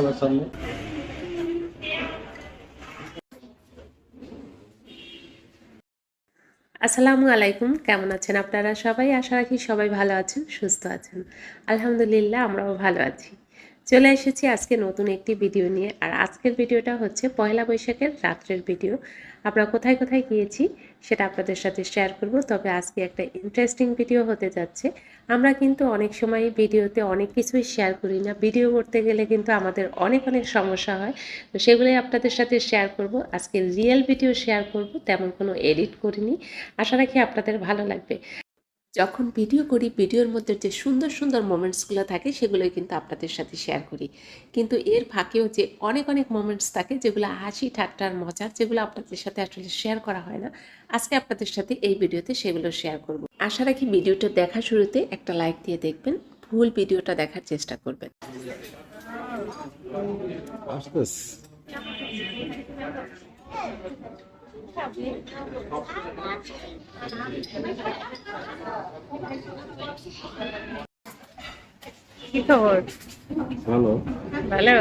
খেলার সামনে। আসসালামু আলাইকুম, কেমন আছেন আপনারা সবাই? আশা রাখি সবাই ভালো আছেন, সুস্থ আছেন। আলহামদুলিল্লাহ, আমরাও ভালো আছি। চলে এসেছি আজকে নতুন একটি ভিডিও নিয়ে। আর আজকের ভিডিওটা হচ্ছে পয়লা বৈশাখের রাত্রের ভিডিও। আমরা কোথায় কোথায় গিয়েছি সেটা আপনাদের সাথে শেয়ার করব। তবে আজকে একটা ইন্টারেস্টিং ভিডিও হতে যাচ্ছে। আমরা কিন্তু অনেক সময় ভিডিওতে অনেক কিছুই শেয়ার করি না। ভিডিও করতে গেলে কিন্তু আমাদের অনেক অনেক সমস্যা হয়। তো সেগুলোই আপনাদের সাথে শেয়ার করব। আজকে রিয়েল ভিডিও শেয়ার করব, তেমন কোনো এডিট করিনি। আশা রাখি আপনাদের ভালো লাগবে। যখন ভিডিও করি, ভিডিওর মধ্যে যে সুন্দর সুন্দর মোমেন্টসগুলো থাকে, সেগুলোই কিন্তু আপনাদের সাথে শেয়ার করি। কিন্তু এর ফাঁকেও যে অনেক অনেক মোমেন্টস থাকে, যেগুলো হাসি, ঠাট্টার মজার যেগুলো আপনাদের সাথে আসলে শেয়ার করা হয় না, আজকে আপনাদের সাথে এই ভিডিওতে সেগুলো শেয়ার করব। আশা রাখি ভিডিওটা দেখা শুরুতে একটা লাইক দিয়ে দেখবেন, ভুল ভিডিওটা দেখার চেষ্টা করবেন। আসতেস কি খবর ভালো। ভালো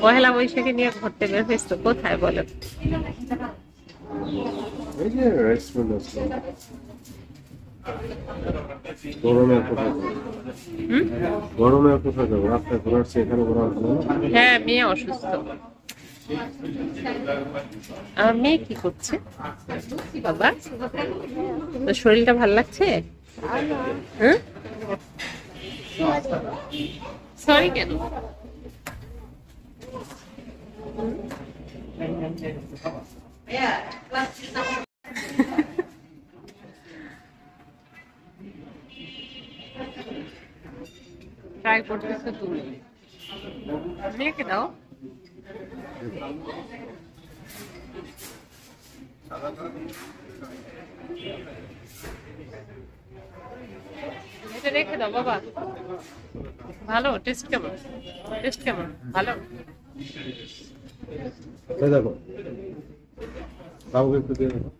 পহেলা বৈশাখে নিয়ে ঘুরতে বের হয়েছ তো কোথায় বলো? গরমে কোথায় যাব? গরমে আর কোথায় যাব? রাস্তায় ঘোরাচ্ছি এখানে ঘোরা হ্যাঁ মেয়ে অসুস্থ। আমার মেয়ে কি করছে? বাবা? তোর শরীরটা ভালো লাগছে? হ্যাঁ? সরি কেন? ট্রাই করতেছো তুমি। মেয়েকে দাও। এটা রেখে দাও, বাবা। ভালো টেস্ট কেমন? টেস্ট কেমন? ভালো। এই দেখো। বাবুকে একটু দিয়ে দেখো।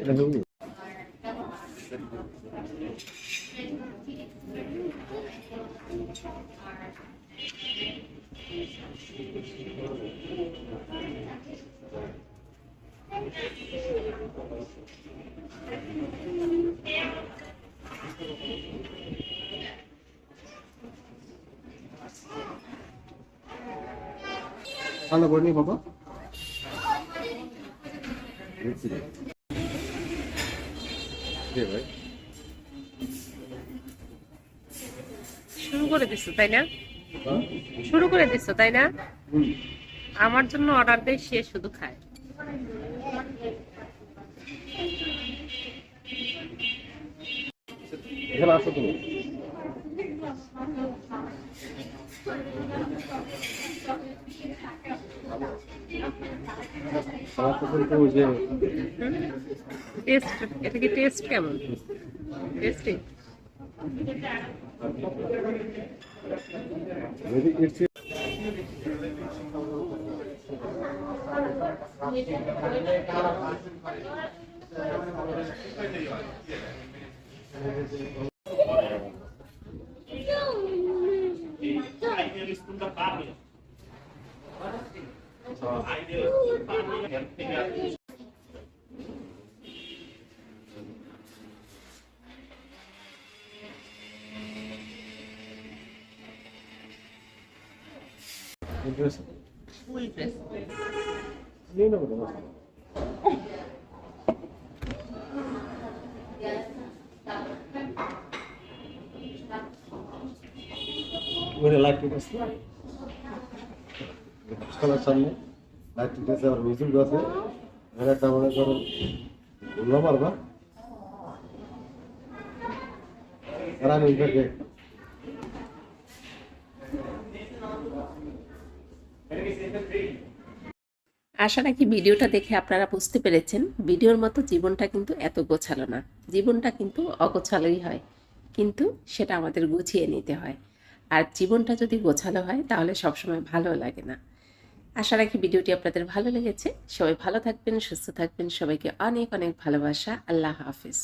এটা ঠান্ডা করে নি বাবা শুরু করে দিছো তাই না? শুরু করে দিছো তাই না? আমার জন্য অর্ডার দেয় সে শুধু খায়। এখানে আসো তুমি। টেস্ট এটা কি টেস্ট কেমন? টেস্টি 아이들 ফুল ড্রেস নিয়ে নেবো তো, বস। ওখানে লাইট ঠিক আছে খেলার সামনে লাইট ঠিক আছে আবার মিউজিক আছে এখানে একটা মনে করো ভুললো পারবা আর আমি এটাকে আশা রাখি ভিডিওটা দেখে আপনারা বুঝতে পেরেছেন, ভিডিওর মতো জীবনটা কিন্তু এত গোছালো না। জীবনটা কিন্তু অগোছালোই হয়, কিন্তু সেটা আমাদের গুছিয়ে নিতে হয়। আর জীবনটা যদি গোছালো হয়, তাহলে সবসময় ভালো লাগে না। আশা রাখি ভিডিওটি আপনাদের ভালো লেগেছে। সবাই ভালো থাকবেন, সুস্থ থাকবেন, সবাইকে অনেক অনেক ভালোবাসা। আল্লাহ হাফিজ।